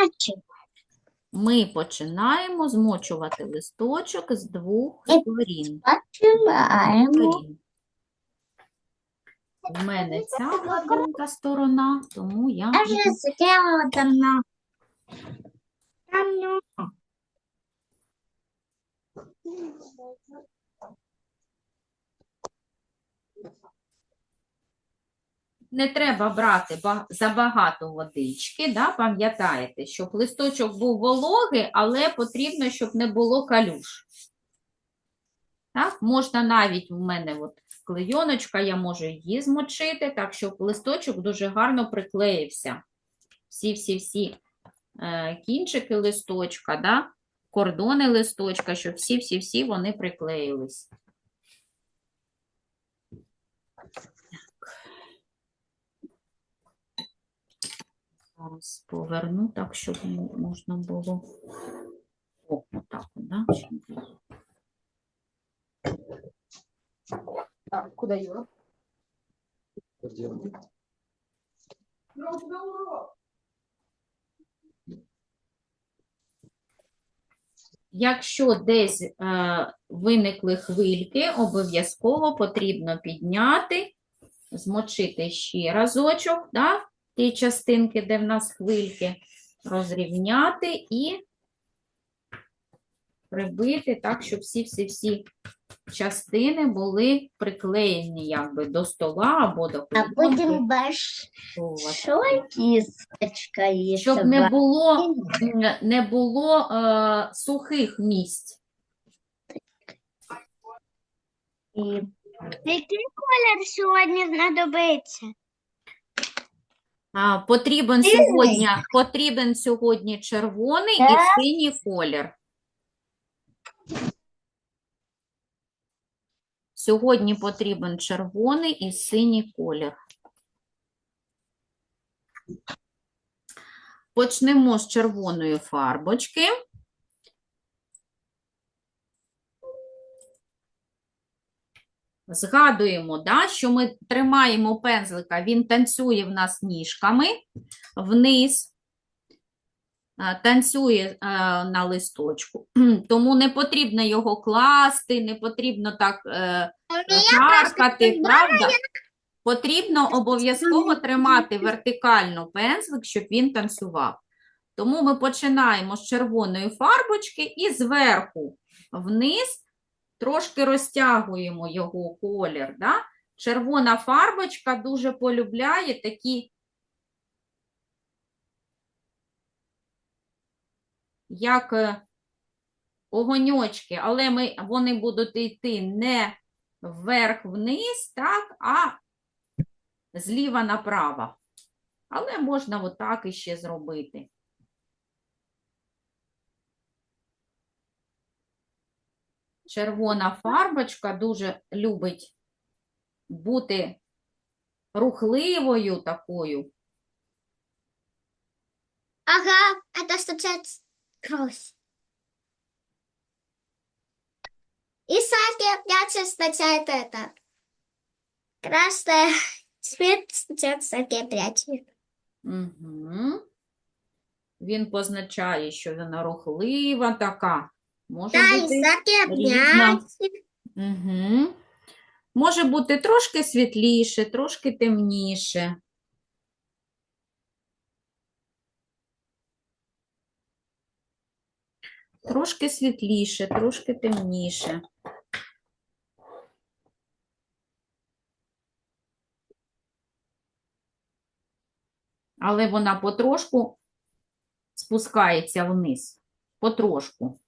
Значить, Ми починаємо змочувати листочок з двох сторін. починаємо. В мене ця гладенька сторона, тому я Я вже зробила давно. Там не треба брати забагато водички, да? Пам'ятаєте, щоб листочок був вологий, але потрібно, щоб не було калюш. Так, можна навіть в мене от клейоночка, я можу її змочити, так, щоб листочок дуже гарно приклеївся. Всі-всі-всі е, кінчики листочка, да? кордони листочка, щоб всі-всі-всі вони приклеїлись. Зараз поверну так, щоб можна було. О, отак, от, да? Так, куда Юра? Якщо десь е, виникли хвильки, обов'язково потрібно підняти, змочити ще разочок, да? Ті частинки, де в нас хвильки, розрівняти і прибити так, щоб всі-всі-всі частини були приклеєні якби до стола або до а потім кісточкою. Щоб не було, не було е, сухих місць. Який колір сьогодні знадобиться? А, потрібен сьогодні, потрібен сьогодні червоний і синій колір. Сьогодні потрібен червоний і синій колір. Почнемо з червоної фарбочки. Згадуємо, да, що ми тримаємо пензлика, він танцює в нас ніжками вниз, танцює на листочку. Тому не потрібно його класти, не потрібно так е, шаркати, правда? Потрібно обов'язково тримати вертикально пензлик, щоб він танцював. Тому ми починаємо з червоної фарбочки і зверху вниз трошки розтягуємо його колір. Да? Червона фарбочка дуже полюбляє такі як е, огоньочки, але ми, вони будуть йти не вверх-вниз, а зліва направо. Але можна отак іще зробити. Червона фарбочка дуже любить бути рухливою такою. Ага, это случается крось. И сзади опять означает это. Красный цвет становится опять. Угу. Він позначає, що вона рухлива така. Може бути різна. Угу. Може бути трошки світліше, трошки темніше. Трошки світліше, трошки темніше. Але вона потрошку спускається вниз. Потрошку.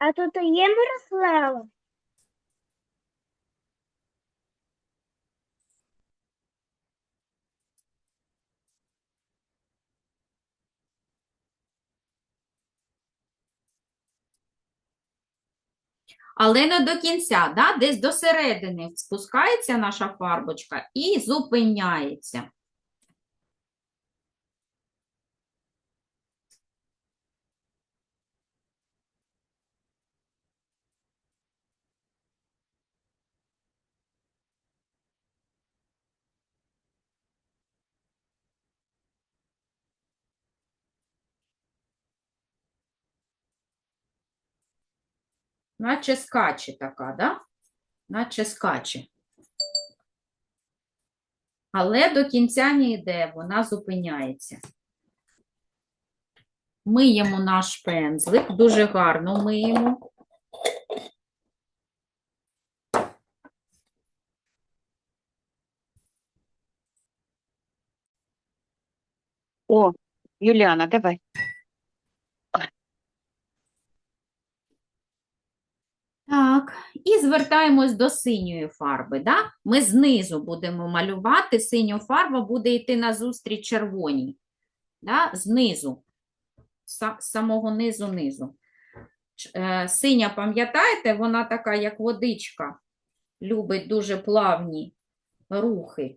А тут є Мирослава? Але не до кінця, да? десь до середини спускається наша фарбочка і зупиняється. Наче скаче така, да? Наче скаче. Але до кінця не йде, вона зупиняється. Миємо наш пензлик, дуже гарно миємо. О, Юліана, давай. Так, і звертаємось до синьої фарби. Да? Ми знизу будемо малювати, синя фарба буде йти назустріч червоній. Да? Знизу, з самого низу низу. Е, Синя, пам'ятаєте, вона така, як водичка, любить дуже плавні рухи.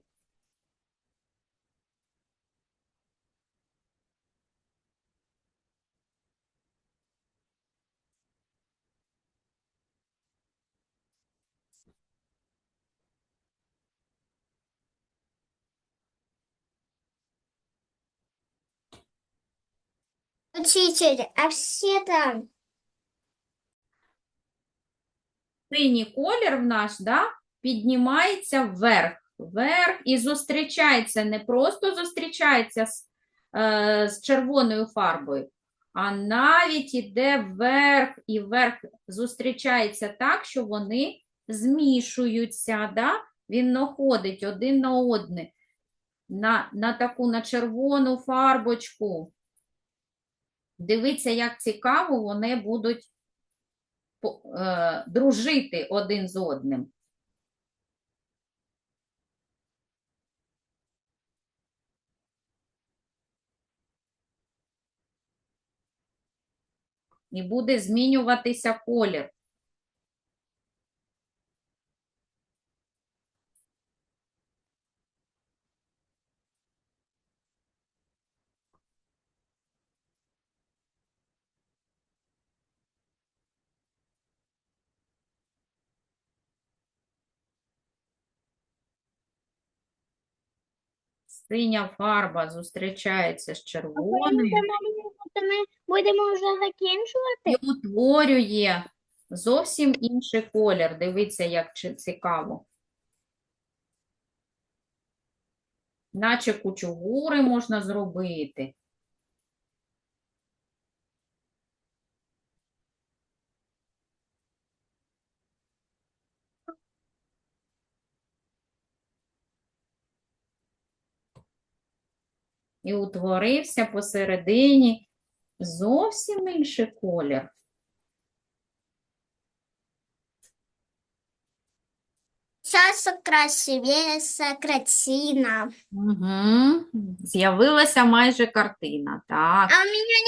Учитель, а все там? Синій колір в наш, да, піднімається вверх, вверх і зустрічається, не просто зустрічається з, е, з червоною фарбою, а навіть іде вверх і вверх зустрічається так, що вони змішуються, да? Він находить один на одне, на, на таку на червону фарбочку. Дивіться, як цікаво вони будуть е, дружити один з одним. І буде змінюватися колір. Синя фарба зустрічається з червоною. Ми будемо вже закінчувати. і утворює зовсім інший колір. Дивіться, як чи- цікаво. Наче кучугури можна зробити. І утворився посередині зовсім інший колір. Часу красивее картина. Угу. З'явилася майже картина. Так. А у меня